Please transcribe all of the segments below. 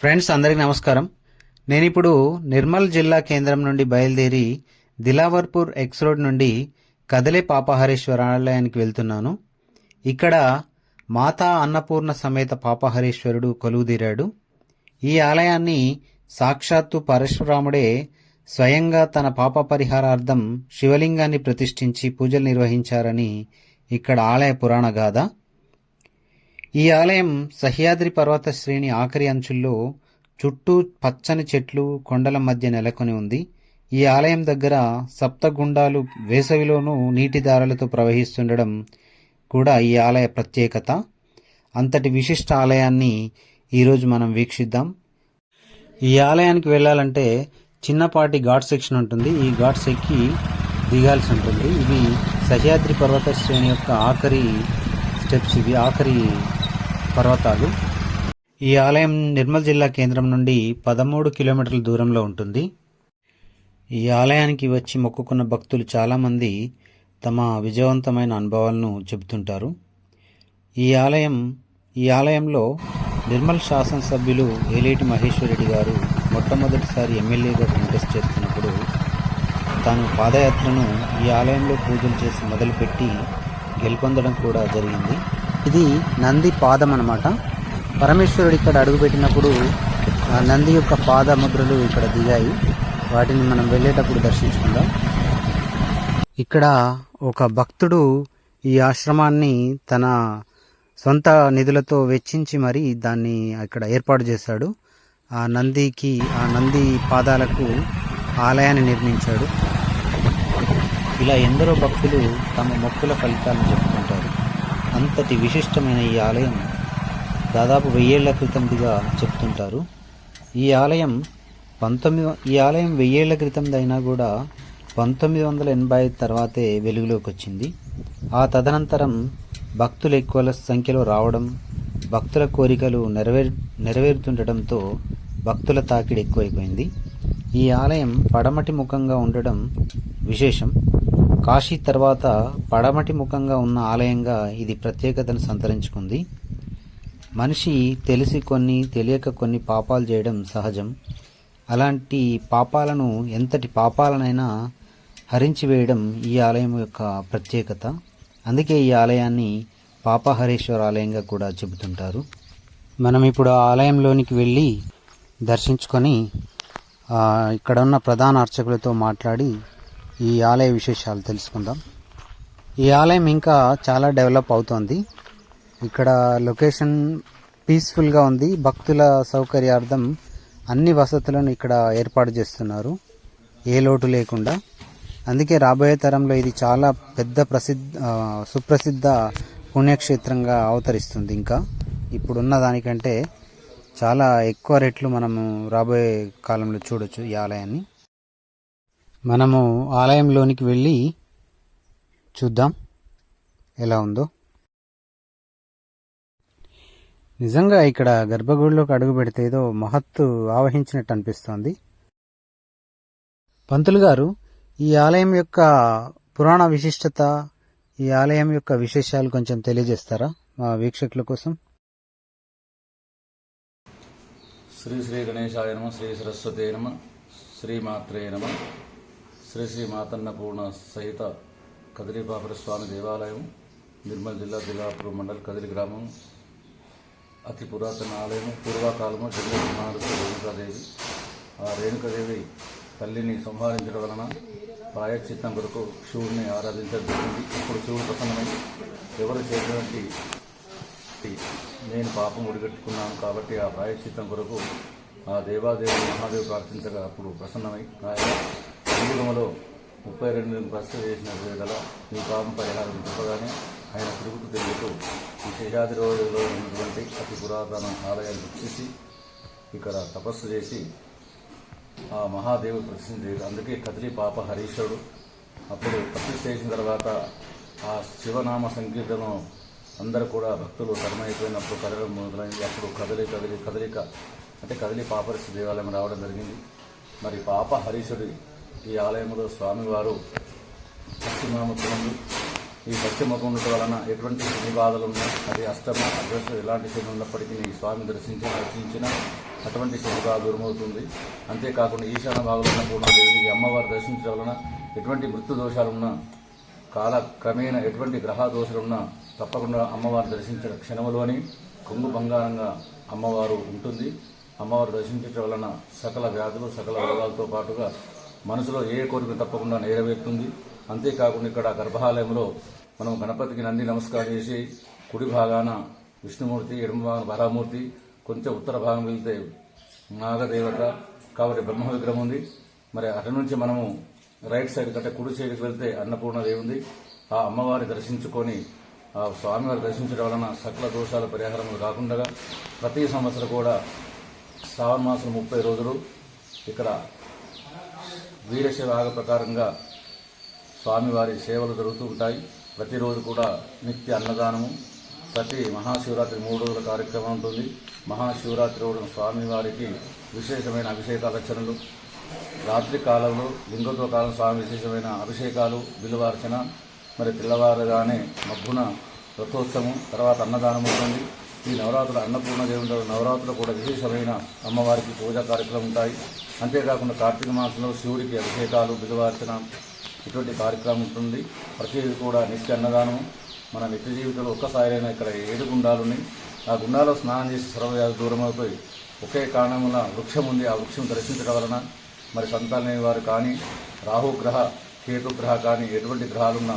Friends అందరికీ నమస్కారం. నేను ఇప్పుడు నిర్మల్ జిల్లా కేంద్రం నుండి బయలుదేరి దిలావర్పూర్ ఎక్స్ రోడ్ నుండి కదలే పాపహరేశ్వర ఆలయానికి వెళ్తున్నాను. ఇక్కడ మాతా అన్నపూర్ణ సమేత పాపహరేశ్వరుడు కొలువుదీరాడు ఈ ఆలయాన్ని సాక్షాత్తు పరశురాముడే స్వయంగా తన పాప పరిహారార్థం శివలింగాన్ని ప్రతిష్ఠించి పూజలు నిర్వహించారని ఇక్కడ ఆలయ పురాణ గాథ ఈ ఆలయం సహ్యాద్రి పర్వత శ్రేణి ఆఖరి అంచుల్లో చుట్టూ పచ్చని చెట్లు కొండల మధ్య నెలకొని ఉంది. ఈ ఆలయం దగ్గర సప్తగుండాలు వేసవిలోనూ నీటి దారాలతో ప్రవహిస్తుండడం కూడా ఈ ఆలయ ప్రత్యేకత. అంతటి విశిష్ట ఆలయాన్ని ఈరోజు మనం వీక్షిద్దాం. ఈ ఆలయానికి వెళ్ళాలంటే చిన్నపాటి ఘాట్ సెక్షన్ ఉంటుంది. ఈ ఘాట్స్ ఎక్కి దిగాల్సి ఉంటుంది. ఇవి సహ్యాద్రి పర్వత శ్రేణి యొక్క ఆఖరి స్టెప్స్. ఇవి ఆఖరి పర్వతాలు. ఈ ఆలయం నిర్మల్ జిల్లా కేంద్రం నుండి పదమూడు కిలోమీటర్ల దూరంలో ఉంటుంది. ఈ ఆలయానికి వచ్చి మొక్కుకున్న భక్తులు చాలామంది తమ విజయవంతమైన అనుభవాలను చెబుతుంటారు. ఈ ఆలయం ఈ ఆలయంలో నిర్మల్ శాసనసభ్యులు ఏలేటి మహేశ్వరరెడ్డి గారు మొట్టమొదటిసారి ఎమ్మెల్యేగా కంటెస్ట్ చేస్తున్నప్పుడు తాను పాదయాత్రను ఈ ఆలయంలో పూజలు చేసి మొదలుపెట్టి గెలుపొందడం కూడా జరిగింది. ఇది నంది పాదం అన్నమాట. పరమేశ్వరుడు ఇక్కడ అడుగుపెట్టినప్పుడు ఆ నంది యొక్క పాద ముద్రలు ఇక్కడ దిగాయి. వాటిని మనం వెళ్ళేటప్పుడు దర్శించుకుందాం. ఇక్కడ ఒక భక్తుడు ఈ ఆశ్రమాన్ని తన సొంత నిధులతో వెచ్చించి మరి దాన్ని అక్కడ ఏర్పాటు చేశాడు. ఆ నందికి ఆ నంది పాదాలకు ఆలయాన్ని నిర్మించాడు. ఇలా ఎందరో భక్తులు తమ మొక్కుల ఫలితాలను చెప్పుకుంటారు. అంతటి విశిష్టమైన ఈ ఆలయం దాదాపు వెయ్యేళ్ళ క్రితందిగా చెప్తుంటారు. ఈ ఆలయం పంతొమ్మిది ఈ ఆలయం వెయ్యేళ్ళ క్రితంది అయినా కూడా పంతొమ్మిది వందల ఎనభై ఐదు తర్వాతే వెలుగులోకి వచ్చింది ఆ తదనంతరం భక్తులు ఎక్కువ సంఖ్యలో రావడం భక్తుల కోరికలు నెరవేర్ నెరవేరుతుండటంతో భక్తుల తాకిడి ఎక్కువైపోయింది. ఈ ఆలయం పడమటి ముఖంగా ఉండడం విశేషం. కాశీ తర్వాత పడమటి ముఖంగా ఉన్న ఆలయంగా ఇది ప్రత్యేకతను సంతరించుకుంది. మనిషి తెలిసి కొన్ని తెలియక కొన్ని పాపాలు చేయడం సహజం. అలాంటి పాపాలను ఎంతటి పాపాలనైనా హరించి వేయడం ఈ ఆలయం యొక్క ప్రత్యేకత. అందుకే ఈ ఆలయాన్ని పాపహరేశ్వర ఆలయంగా కూడా చెబుతుంటారు. మనం ఇప్పుడు ఆ ఆలయంలోనికి వెళ్ళి దర్శించుకొని ఇక్కడ ఉన్న ప్రధాన అర్చకులతో మాట్లాడి ఈ ఆలయ విశేషాలు తెలుసుకుందాం. ఈ ఆలయం ఇంకా చాలా డెవలప్ అవుతోంది. ఇక్కడ లొకేషన్ పీస్ఫుల్గా ఉంది. భక్తుల సౌకర్యార్థం అన్ని వసతులను ఇక్కడ ఏర్పాటు చేస్తున్నారు. ఏ లోటు లేకుండా. అందుకే రాబోయే తరంలో ఇది చాలా పెద్ద ప్రసిద్ధ సుప్రసిద్ధ పుణ్యక్షేత్రంగా అవతరిస్తుంది ఇంకా. ఇప్పుడున్న దానికంటే చాలా ఎక్కువ రేట్లు మనము రాబోయే కాలంలో చూడొచ్చు ఈ ఆలయాన్ని. మనము ఆలయంలోనికి వెళ్ళి చూద్దాం ఎలా ఉందో. నిజంగా ఇక్కడ గర్భగుడిలోకి అడుగు పెడితే ఏదో మహత్తు ఆవహించినట్టు అనిపిస్తోంది. పంతులు గారు ఈ ఆలయం యొక్క పురాణ విశిష్టత ఈ ఆలయం యొక్క విశేషాలు కొంచెం తెలియజేస్తారా మా వీక్షకుల కోసం? శ్రీ శ్రీ గణేశాయ నమ శ్రీ సరస్వతే నమ శ్రీమాత్రే నమ. శ్రీ శ్రీ మాతన్నపూర్ణ సహిత కదిరిపాపుర స్వామి దేవాలయం నిర్మల్ జిల్లా దిలాపూర్ మండల్ కదిరి గ్రామం అతి పురాతన ఆలయం పూర్వకాలము జగన్ రేణుకాదేవి. ఆ రేణుకాదేవి తల్లిని సంహరించడం వలన ప్రాయశ్చిత్తం కొరకు శివుడిని ఆరాధించడం జరిగింది. ఇప్పుడు శివుడు ప్రసన్నమై ఎవరు చేసినటువంటి నేను పాపం ఉడిగట్టుకున్నాను కాబట్టి ఆ ప్రాయశ్చిత్తం కొరకు ఆ దేవాదేవి మహాదేవి ప్రార్థించగా అప్పుడు ప్రసన్నమై. ఆయన హిందువులలో ముప్పై రెండు ప్రశ్న చేసిన గల ఈ పాపం పరిహారం చెప్పగానే ఆయన తిరుగుతూ తిరుగుతూ ఈ శేషాది రోజుల్లో ఉన్నటువంటి అతి పురాతన ఆలయాన్ని వచ్చేసి ఇక్కడ తపస్సు చేసి ఆ మహాదేవుడు ప్రతిష్ఠ అందుకే కదిలి పాప హరీశ్వరుడు. అప్పుడు ప్రతిష్ఠ చేసిన తర్వాత ఆ శివనామ సంకీర్తనం అందరూ కూడా భక్తులు తరమైపోయినప్పుడు కదలడం మొదలైంది. అప్పుడు కదలి కదిలి కదలిక అంటే కదిలి పాపరిస్థితి దేవాలయం రావడం జరిగింది. మరి పాప హరీశుడి ఈ ఆలయంలో స్వామివారు పశ్చిమముఖముందు ఈ పశ్చిమముఖం ఉండటం వలన ఎటువంటి శని బాధలు ఉన్నా అది అష్టమ అగ్రస్త ఎలాంటి శని ఉన్నప్పటికీ ఈ స్వామి దర్శించిన దర్శించిన అటువంటి శుభగా దూరమవుతుంది. అంతేకాకుండా ఈశాన్య భాగంలో ఉన్న పూర్ణదేవి ఈ అమ్మవారు దర్శించడం వలన ఎటువంటి మృత్యు దోషాలున్నా కాల క్రమేణ ఎటువంటి గ్రహ దోషాలున్నా తప్పకుండా అమ్మవారు దర్శించిన క్షణంలోని కొంగు బంగారంగా అమ్మవారు ఉంటుంది. అమ్మవారు దర్శించటం వలన సకల వ్యాధులు సకల రోగాలతో పాటుగా మనసులో ఏ కోరిక తప్పకుండా నెరవేరుతుంది. అంతేకాకుండా ఇక్కడ గర్భాలయంలో మనం గణపతికి నంది నమస్కారం చేసి కుడి భాగాన విష్ణుమూర్తి ఎడమ భాగాన వరామూర్తి కొంచెం ఉత్తర భాగం వెళ్తే నాగదేవత. కాబట్టి బ్రహ్మ విగ్రహం ఉంది. మరి అటు నుంచి మనము రైట్ సైడ్ కంటే కుడి సైడ్కి వెళ్తే అన్నపూర్ణదేవి ఉంది. ఆ అమ్మవారిని దర్శించుకొని ఆ స్వామివారి దర్శించడం వలన సకల దోషాల పరిహారములు కాకుండా ప్రతి సంవత్సరం కూడా శ్రావణ మాసం ముప్పై రోజులు ఇక్కడ వీరశైవ ఆగ ప్రకారంగా స్వామివారి సేవలు జరుగుతూ ఉంటాయి. ప్రతిరోజు కూడా నిత్య అన్నదానము ప్రతి మహాశివరాత్రి మూడు రోజుల కార్యక్రమం ఉంటుంది. మహాశివరాత్రి రోజున స్వామివారికి విశేషమైన అభిషేక రచనలు రాత్రి కాలంలో లింగోత్వ కాలం స్వామి విశేషమైన అభిషేకాలు బిల్లువార్చన మరి తెల్లవారుగానే మబ్బున రథోత్సవం తర్వాత అన్నదానం ఉంటుంది. ఈ నవరాత్రులు అన్నపూర్ణ దేవుడు నవరాత్రులు కూడా విశేషమైన అమ్మవారికి పూజా కార్యక్రమాలు ఉంటాయి. అంతేకాకుండా కార్తీక మాసంలో శివుడికి అభిషేకాలు బిల్వార్చన ఇటువంటి కార్యక్రమం ఉంటుంది. ప్రతిదీ కూడా నిత్య అన్నదానం. మన నిత్య జీవితంలో ఒక్కసారైనా ఇక్కడ ఏడు గుండాలు ఉన్నాయి. ఆ గుండాలో స్నానం చేసి సర్వవ్యాధి దూరమైపోయి ఒకే కారణమున వృక్షం ఉంది. ఆ వృక్షం దర్శించడం వలన మరి సంతానమైన వారు కానీ రాహుగ్రహ కేతుగ్రహ కానీ ఎటువంటి గ్రహాలున్నా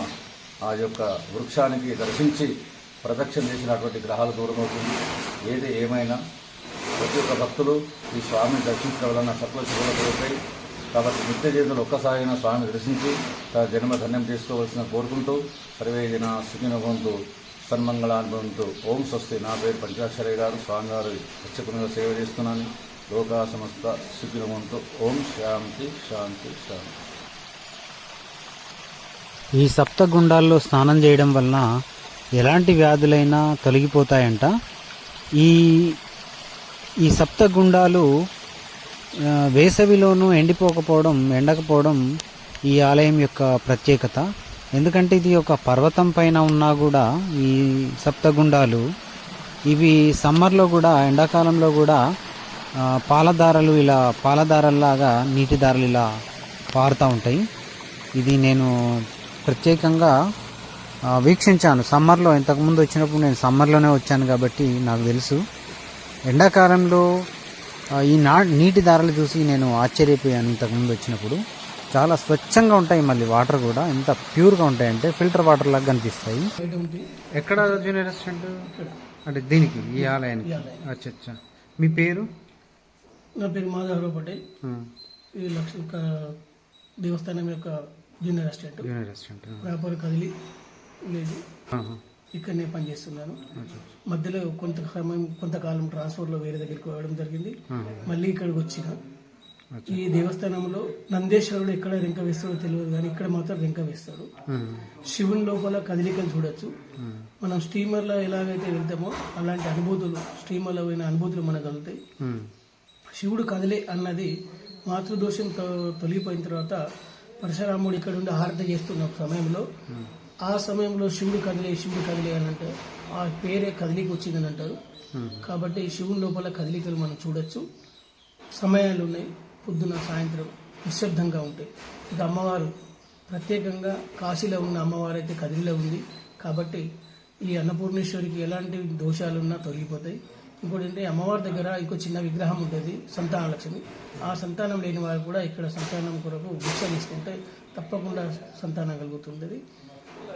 ఆ యొక్క వృక్షానికి దర్శించి ప్రదక్షిణ చేసినటువంటి గ్రహాలు దూరమవుతుంది. ఏది ఏమైనా ప్రతి ఒక్క భక్తులు ఈ స్వామిని దర్శించడం వలన సకల శివులు కలుగుతాయి కాబట్టి నిత్య జీవితంలో ఒక్కసారైనా స్వామిని దర్శించి తన జన్మ ధన్యం చేసుకోవాల్సిన కోరుకుంటూ సర్వేదిన జన సుఖినభవంతు సన్మంగళానుభవంతు. ఓం స్వస్తి. నా పేరు పంచాక్షరయ్య గారు. స్వామివారి అర్చకునిగా సేవ చేస్తున్నాను. లోకా సమస్త సుఖినభవంతు. ఓం శాంతి శాంతి శాంతి. ఈ సప్త గుండాల్లో స్నానం చేయడం వలన ఎలాంటి వ్యాధులైనా తొలగిపోతాయంట. ఈ ఈ సప్త గుండాలు వేసవిలోనూ ఎండిపోకపోవడం ఎండకపోవడం ఈ ఆలయం యొక్క ప్రత్యేకత. ఎందుకంటే ఇది ఒక పర్వతం పైన ఉన్నా కూడా ఈ సప్తగుండాలు ఇవి సమ్మర్లో కూడా ఎండాకాలంలో కూడా పాలధారలు ఇలా పాలదారల్లాగా నీటి దారలు ఇలా పారుతూ ఉంటాయి. ఇది నేను ప్రత్యేకంగా వీక్షించాను. సమ్మర్లో ఇంతకుముందు వచ్చినప్పుడు నేను సమ్మర్లోనే వచ్చాను కాబట్టి నాకు తెలుసు. ఎండాకాలంలో ఈ నా నీటి దారలు చూసి నేను ఆశ్చర్యపోయాను ఇంతకుముందు వచ్చినప్పుడు. చాలా స్వచ్ఛంగా ఉంటాయి మళ్ళీ వాటర్ కూడా. ఎంత ప్యూర్గా ఉంటాయంటే ఫిల్టర్ వాటర్ లాగా కనిపిస్తాయి. ఎక్కడ జూనియర్ రెస్టారెంట్ అంటే దీనికి ఈ ఆలయానికి? అచ్చా అచ్చా. మీ పేరు? నా పేరు మాధవరావు పటేల్. ఇది లక్ష్మీ క- దేవస్థానం యొక్క జూనియర్ అసిస్టెంట్. జూనియర్ రెస్టారెంట్ వ్యాపార కదిలి. లేదు. ఇక్కడనే పనిచేస్తున్నాను. మధ్యలో కొంత సమయం కొంతకాలం ట్రాన్స్ఫర్లో వేరే దగ్గరికి వెళ్ళడం జరిగింది. మళ్ళీ ఇక్కడికి వచ్చిన. ఈ దేవస్థానంలో నందేశ్వరుడు ఎక్కడ రెంక వేస్తాడో తెలియదు కానీ ఇక్కడ మాత్రం రెంక వేస్తాడు. శివుని లోపల కదలికలు చూడొచ్చు. మనం స్టీమర్లో ఎలాగైతే వెళ్తామో అలాంటి అనుభూతులు స్టీమర్లో పోయిన అనుభూతులు మనకు కలుగుతాయి. శివుడు కదిలే అన్నది మాతృదోషం తొలగిపోయిన తర్వాత పరశురాముడు ఇక్కడ ఉండి హారతి చేస్తున్న సమయంలో ఆ సమయంలో శివుడు కదిలే శివుడు కదిలే అని అంటే ఆ పేరే కదిలికి వచ్చిందని అంటారు. కాబట్టి శివుని లోపల కదలికలు మనం చూడొచ్చు. సమయాలు ఉన్నాయి. పొద్దున సాయంత్రం నిశ్శబ్దంగా ఉంటాయి. ఇక అమ్మవారు ప్రత్యేకంగా కాశీలో ఉన్న అమ్మవారు అయితే కదిలిలో ఉంది. కాబట్టి ఈ అన్నపూర్ణేశ్వరికి ఎలాంటి దోషాలున్నా తొలగిపోతాయి. ఇంకోటి ఏంటంటే అమ్మవారి దగ్గర ఇంకో చిన్న విగ్రహం ఉంటుంది సంతాన లక్ష్మి ఆ సంతానం లేని వారు కూడా ఇక్కడ సంతానం కొరకు భిక్ష తీసుకుంటే తప్పకుండా సంతానం కలుగుతుంది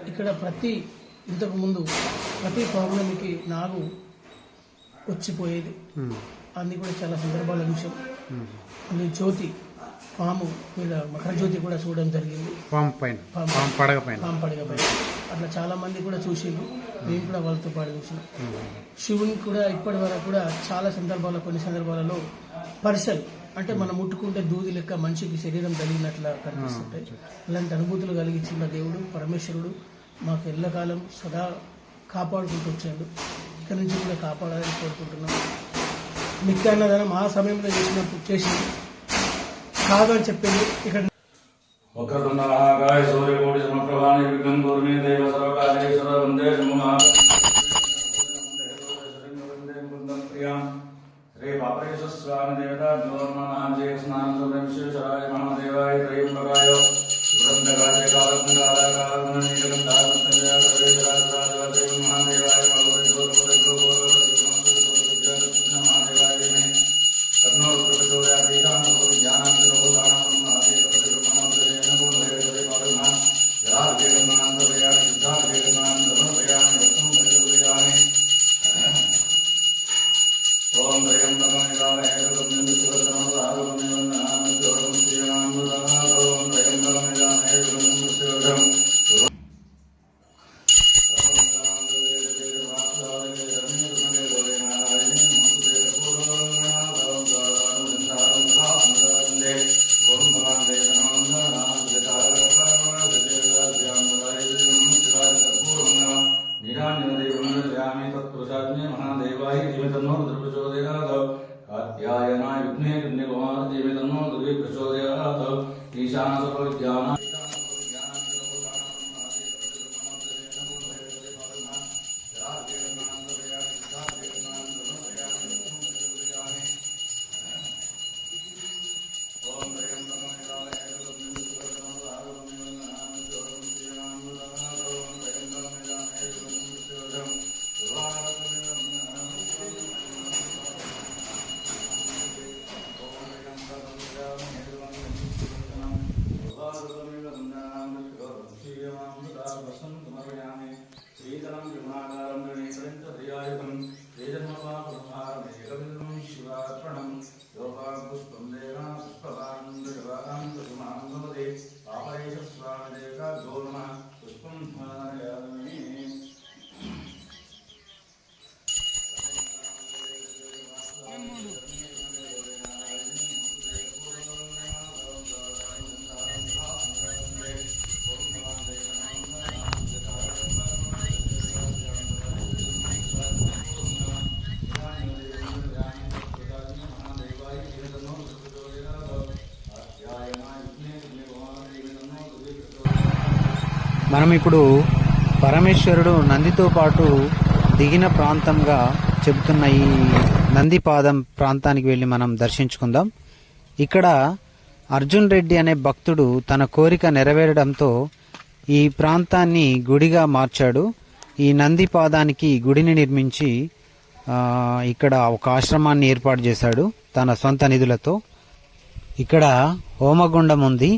ఇక్కడ ప్రతి ఇంతకు ముందు ప్రతి పౌర్ణమికి నాగు వచ్చిపోయేది. అన్ని కూడా చాలా సందర్భాల విషయం. జ్యోతి. పాము మీద మకర జ్యోతి కూడా చూడడం జరిగింది. పాము పైన పాము. పడగ పైన. పాము పడగ పైన. అట్లా చాలా మంది కూడా చూసిండ్రు. మేము కూడా వాళ్ళతో పాటు చూసినాం. శివుని కూడా ఇప్పటి వరకు కూడా చాలా సందర్భాల్లో కొన్ని సందర్భాలలో పరిసలు అంటే మనం ముట్టుకుంటే దూది లెక్క మనిషికి శరీరం తగిలినట్లా కనిపిస్తుంటాయి. అలాంటి అనుభూతులు కలిగించిన దేవుడు పరమేశ్వరుడు మాకు ఎల్లకాలం సదా కాపాడుకుంటూ వచ్చాడు. ఇక్కడి నుంచి కూడా కాపాడాలని కోరుకుంటున్నాం. నిత్యాన్నదానం ఆ సమయంలో చేసినప్పుడు కాదు అని చెప్పింది ఇక్కడ వక్రతుండమహాకాయ సూర్యకోటి సమప్రభాని విఘ్నం కుర్మి దేవ సర్వకార్యేశ్వర వందే శ్రీ పాపరేశ్వర స్నానం విశ్వేశ్వరాయ మహాదేవాయ త్రయంబకాయ సుగంధగాత్రే కాలకుండాల కాలగుణ నీలకం विघ्ने विघ्ने कुमार देवी ईशान सर्वविद्यानां మనం ఇప్పుడు పరమేశ్వరుడు నందితో పాటు దిగిన ప్రాంతంగా చెబుతున్న ఈ నందిపాదం ప్రాంతానికి వెళ్ళి మనం దర్శించుకుందాం. ఇక్కడ అర్జున్ రెడ్డి అనే భక్తుడు తన కోరిక నెరవేరడంతో ఈ ప్రాంతాన్ని గుడిగా మార్చాడు. ఈ నందిపాదానికి గుడిని నిర్మించి ఇక్కడ ఒక ఆశ్రమాన్ని ఏర్పాటు చేశాడు తన సొంత నిధులతో. ఇక్కడ హోమగుండం ఉంది.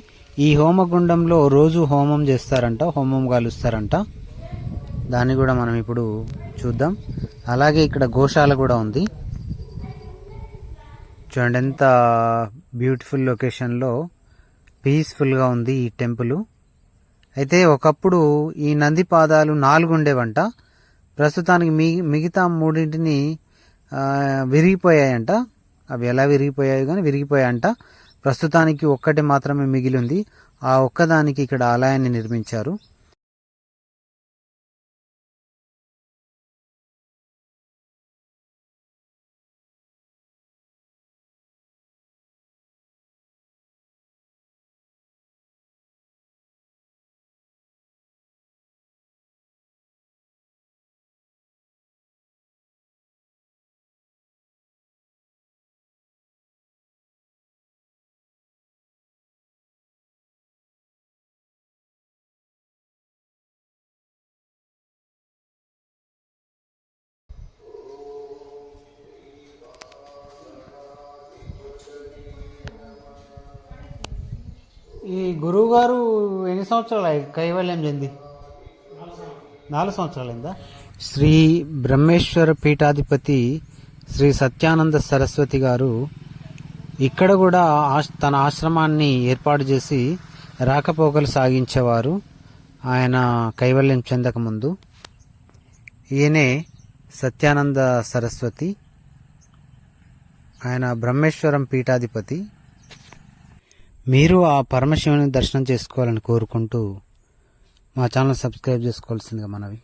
ఈ హోమగుండంలో రోజు హోమం చేస్తారంట హోమం కాలుస్తారంట దాన్ని కూడా మనం ఇప్పుడు చూద్దాం. అలాగే ఇక్కడ గోశాల కూడా ఉంది. చూడండి ఎంత బ్యూటిఫుల్ లొకేషన్లో పీస్ఫుల్గా ఉంది ఈ టెంపుల్. అయితే ఒకప్పుడు ఈ నంది పాదాలు నాలుగు ఉండేవంట ప్రస్తుతానికి మిగి మిగతా మూడింటిని విరిగిపోయాయంట. అవి ఎలా విరిగిపోయాయి కానీ విరిగిపోయాయంట. ప్రస్తుతానికి ఒక్కటి మాత్రమే మిగిలింది ఆ ఒక్కదానికి ఇక్కడ ఆలయాన్ని నిర్మించారు. గురువు గారు ఎన్ని సంవత్సరాలు కైవల్యం చెంది? నాలుగు సంవత్సరాలైందా? శ్రీ బ్రహ్మేశ్వర పీఠాధిపతి శ్రీ సత్యానంద సరస్వతి గారు ఇక్కడ కూడా ఆశ్- తన ఆశ్రమాన్ని ఏర్పాటు చేసి రాకపోకలు సాగించేవారు. ఆయన కైవల్యం చెందకముందు ఈయనే సత్యానంద సరస్వతి. ఆయన బ్రహ్మేశ్వరం పీఠాధిపతి. మీరు ఆ పరమశివుని దర్శనం చేసుకోవాలని కోరుకుంటూ మా ఛానల్ సబ్స్క్రైబ్ చేసుకోవాల్సిందిగా మనవి.